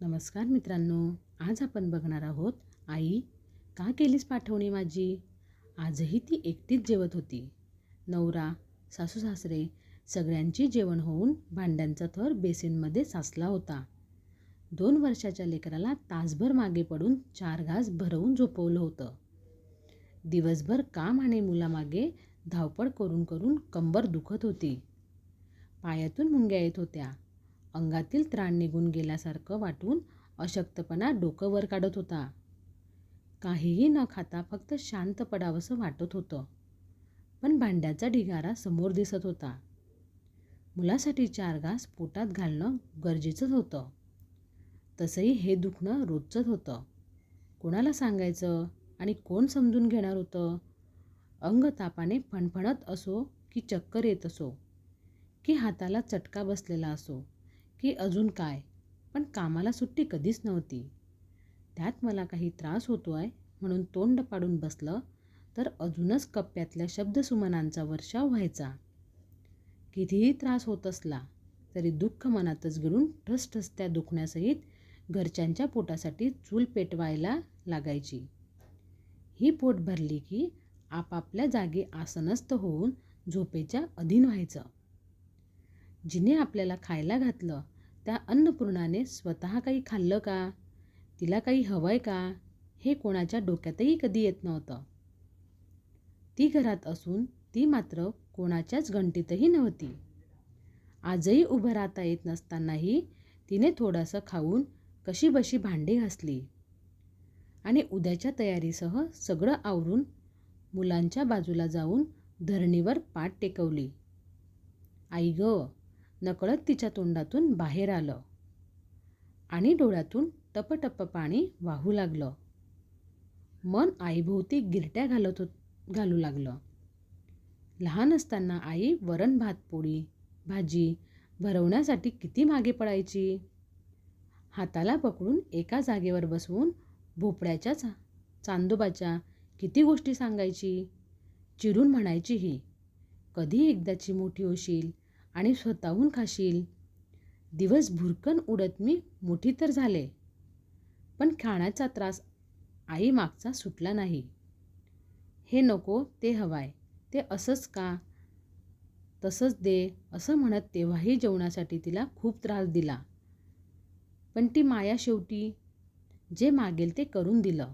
नमस्कार मित्रांनो आज आपण बघणार आहोत आई का केलीस पाठवणी माझी? आजही ती एकटीच जेवत होती. नवरा सासू सासरे सगळ्यांची जेवण होऊन भांड्यांचा थर बेसिनमध्ये साचला होता. दोन वर्षाच्या लेकराला तासभर मागे पडून चार घास भरवून झोपवलं होतं. दिवसभर काम आणि मुलामागे धावपळ करून करून कंबर दुखत होती. पायातून मुंग्या येत होत्या. अंगातील त्राण निघून गेल्यासारखं वाटून अशक्तपणा डोकं वर काढत होता. काहीही न खाता फक्त शांत पडावंसं वाटत होतं. पण भांड्याचा ढिगारा समोर दिसत होता. मुलासाठी चार घास पोटात घालणं गरजेचंच होतं. तसंही हे दुखणं रोजचंच होतं. कोणाला सांगायचं? आणि कोण समजून घेणार होतं? अंग तापाने फणफणत असो की चक्कर येत असो की हाताला चटका बसलेला असो. की अजून काय? पण कामाला सुट्टी कधीच नव्हती. त्यात मला काही त्रास होतो आहे म्हणून तोंड पाडून बसलं तर अजूनच कप्प्यातल्या शब्दसुमनांचा वर्षाव व्हायचा. कितीही त्रास होत असला तरी दुःख मनातच गिळून ठसठसत्या दुखण्यासहित घरच्यांच्या पोटासाठी चूल पेटवायला लागायची. ही पोट भरली की आपापल्या जागी आसनस्थ होऊन झोपेच्या अधीन व्हायचं. जिने आपल्याला खायला घातलं त्या अन्नपूर्णाने स्वतः काही खाल्लं का? तिला काही हवं आहे का? हे कोणाच्या डोक्यातही कधी येत नव्हतं. ती घरात असून ती मात्र कोणाच्याच गणतीतही नव्हती. आजही उभं राहता येत नसतानाही तिने थोडंसं खाऊन कशी बशी भांडी घासली आणि उद्याच्या तयारीसह सगळं आवरून मुलांच्या बाजूला जाऊन धरणीवर पाठ टेकवली. आई गं नकळत तिच्या तोंडातून बाहेर आलं आणि डोळ्यातून टपटप पाणी वाहू लागलं. मन आईभोवती गिरट्या घालत होत घालू लागलं. लहान असताना आई वरण भात पोळी भाजी भरवण्यासाठी किती मागे पडायची? हाताला पकडून एका जागेवर बसवून भोपळ्याच्या चा चांदोबाच्या किती गोष्टी सांगायची? चिरून म्हणायची ही कधी एकदाची मोठी होशील? आणि स्वतःहून खाशील. दिवस भुरकन उडत मी मोठी तर झाले पण खाण्याचा त्रास आई मागचा सुटला नाही. हे नको ते हवाय ते असंच का? तसंच दे असं म्हणत तेव्हाही जेवणासाठी तिला खूप त्रास दिला. पण ती माया शेवटी जे मागेल ते करून दिलं.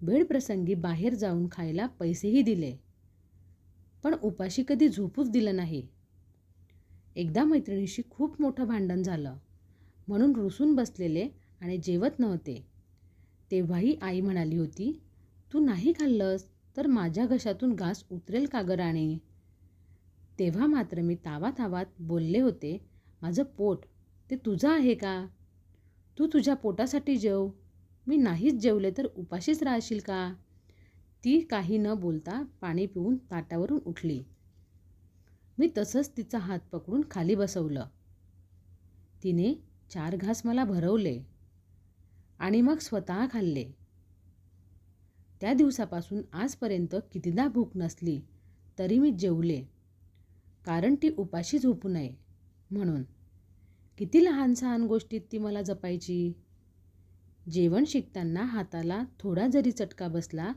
वेळप्रसंगी बाहेर जाऊन खायला पैसेही दिले पण उपाशी कधी झोपूच दिलं नाही. एकदा मैत्रिणीशी खूप मोठं भांडण झालं. म्हणून रुसून बसलेले आणि जेवत नव्हते. तेव्हाही आई म्हणाली होती तू नाही खाल्लंस तर माझ्या घशातून घास उतरेल का ग राणे? तेव्हा मात्र मी तावा तावात बोलले होते माझं पोट ते तुझं आहे का? तू तुझ्या पोटासाठी जेव. मी नाहीच जेवले तर उपाशीच राहशील का? ती काही न बोलता पाणी पिऊन ताटावरून उठली. मी तसंच तिचा हात पकडून खाली बसवलं. तिने चार घास मला भरवले आणि मग स्वतः खाल्ले. त्या दिवसापासून आजपर्यंत कितीदा भूक नसली तरी मी जेवले कारण ती उपाशी झोपू नये म्हणून. किती लहान सहान गोष्टीत ती मला जपायची? जेवण शिकताना हाताला थोडा जरी चटका बसला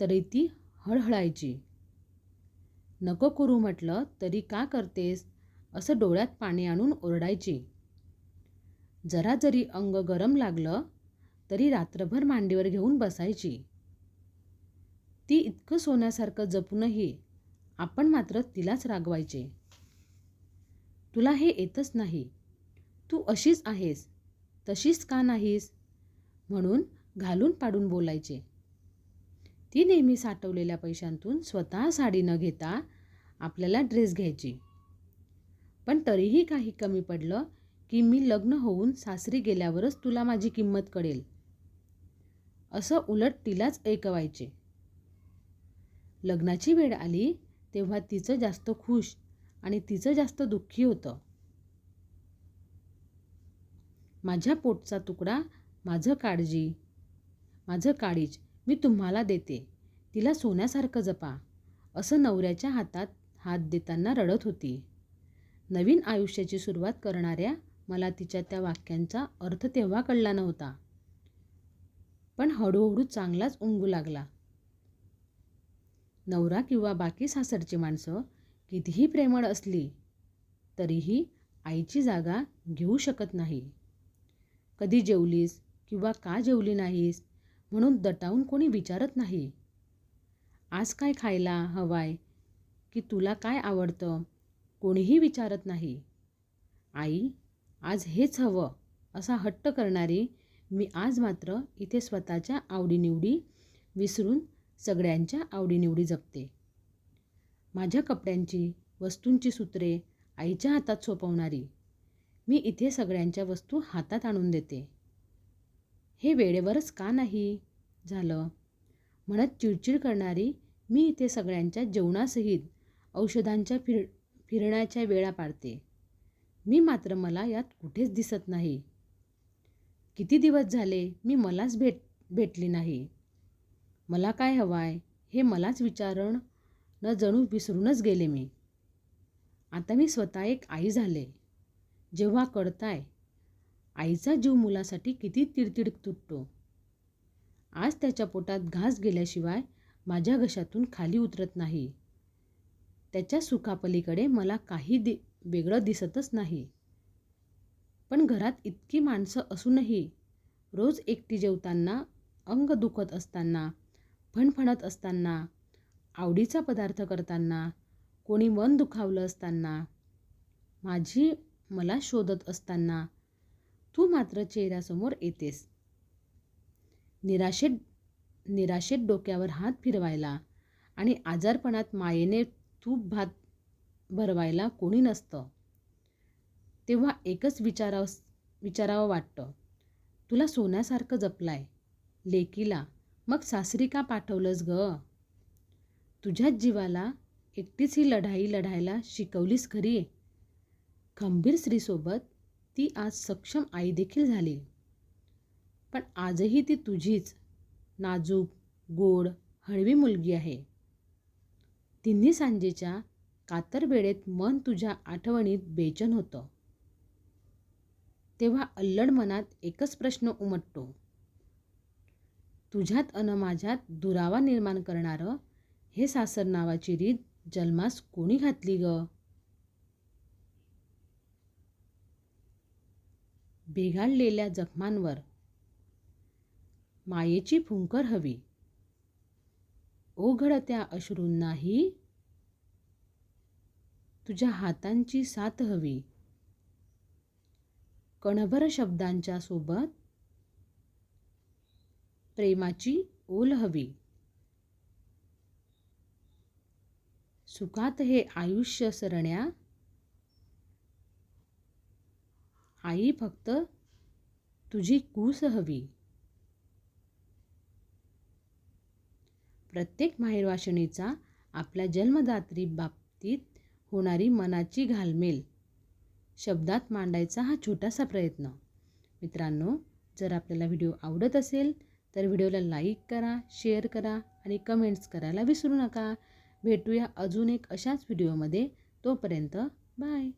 तरी ती हळहळायची. नको करू म्हटलं तरी का करतेस? असं डोळ्यात पाणी आणून ओरडायची. जरा जरी अंग गरम लागलं तरी रात्रभर मांडीवर घेऊन बसायची. ती इतकं सोन्यासारखं जपूनही आपण मात्र तिलाच रागवायचे. तुला हे येतच नाही. तू अशीच आहेस तशीच का नाहीस? म्हणून घालून पाडून बोलायचे. ती नेहमी साठवलेल्या पैशांतून स्वतः साडी न घेता आपल्याला ड्रेस घ्यायची. पण तरीही काही कमी पडलं की मी लग्न होऊन सासरी गेल्यावरच तुला माझी किंमत कळेल. असं उलट तिलाच ऐकवायचे. लग्नाची वेळ आली तेव्हा तिचं जास्त खुश आणि तिचं जास्त दुःखी होतं. माझ्या पोटचा तुकडा माझं काळजी माझं काळीज मी तुम्हाला देते. तिला सोन्यासारखं जपा. असं नवऱ्याच्या हातात हात देताना रडत होती. नवीन आयुष्याची सुरुवात करणाऱ्या मला तिच्या त्या वाक्यांचा अर्थ तेव्हा कळला नव्हता. पण हळूहळू चांगलाच उंगू लागला. नवरा किंवा बाकी सासरची माणसं कितीही प्रेमळ असली तरीही आईची जागा घेऊ शकत नाही. कधी जेवलीस किंवा का जेवली नाहीस म्हणून दटावून कोणी विचारत नाही. आज काय खायला हवाय? की तुला काय आवडतं? कोणीही विचारत नाही. आई आज हेच हवं असा हट्ट करणारी मी आज मात्र इथे स्वतःच्या आवडीनिवडी विसरून सगळ्यांच्या आवडीनिवडी जगते. माझ्या कपड्यांची वस्तूंची सूत्रे आईच्या हातात सोपवणारी. मी इथे सगळ्यांच्या वस्तू हातात आणून देते. हे वेळेवरच का नाही? झालं. म्हणत चिडचिड करणारी मी इथे सगळ्यांच्या जेवणासहित औषधांच्या फिर फिरण्याच्या वेळा पाडते. मी मात्र मला यात कुठेच दिसत नाही. किती दिवस झाले मी मलाच भेट भेटली नाही. मला काय हवाय हे मलाच विचारण न जणू विसरूनच गेले मी. आता मी स्वतः एक आई झाले. जेव्हा कळताय आईचा जीव मुलासाठी किती तिडतिड तुटतो. आज त्याच्या पोटात घास गेल्याशिवाय माझ्या घशातून खाली उतरत नाही. त्याच्या सुखापलीकडे मला काही दि वेगळं दिसतच नाही. पण घरात इतकी माणसं असूनही रोज एकटी जेवताना अंग दुखत असताना फणफणत असताना आवडीचा पदार्थ करताना कोणी मन दुखावलं असताना माझी मला शोधत असताना तू मात्र चेहऱ्यासमोर येतेस. निराशेत निराशेत डोक्यावर हात फिरवायला आणि आजारपणात मायेने तूप भात भरवायला कोणी नसतं. तेव्हा एकच विचाराव विचारावं वाटतं. तुला सोन्यासारखं जपलाय. लेकीला. मग सासरी का पाठवलंस ग? तुझ्याच जीवाला एकटीच ही लढाई लढायला शिकवलीस खरी? खंबीर स्त्रीसोबत ती आज सक्षम आई देखील झाली. पण आजही ती तुझीच नाजूक गोड हळवी मुलगी आहे. तिन्ही सांजेच्या कातरबेळेत मन तुझ्या आठवणीत बेचन होतं. तेव्हा अल्लड मनात एकच प्रश्न उमटतो. तुझ्यात अन माझ्यात दुरावा निर्माण करणारं हे सासर नावाची रीत जन्मास कोणी घातली ग? बेघाडलेल्या जखमांवर. मायेची फुंकर हवी. ओघडत्या अश्रूंनाही तुझ्या हातांची साथ हवी. कणभर शब्दांच्या सोबत प्रेमाची ओल हवी. सुखात हे आयुष्य सरण्या आई फक्त तुझी कूस हवी. प्रत्येक माहेरवाशिणीचा आपल्या जन्मदात्री बाबतीत होणारी मनाची घालमेल. शब्दात मांडायचा हा छोटासा प्रयत्न. मित्रांनो जर आपल्याला व्हिडिओ आवडत असेल तर व्हिडिओला लाईक करा शेअर करा आणि कमेंट्स करायला विसरू नका. भेटूया अजून एक अशाच व्हिडिओमध्ये. तोपर्यंत बाय.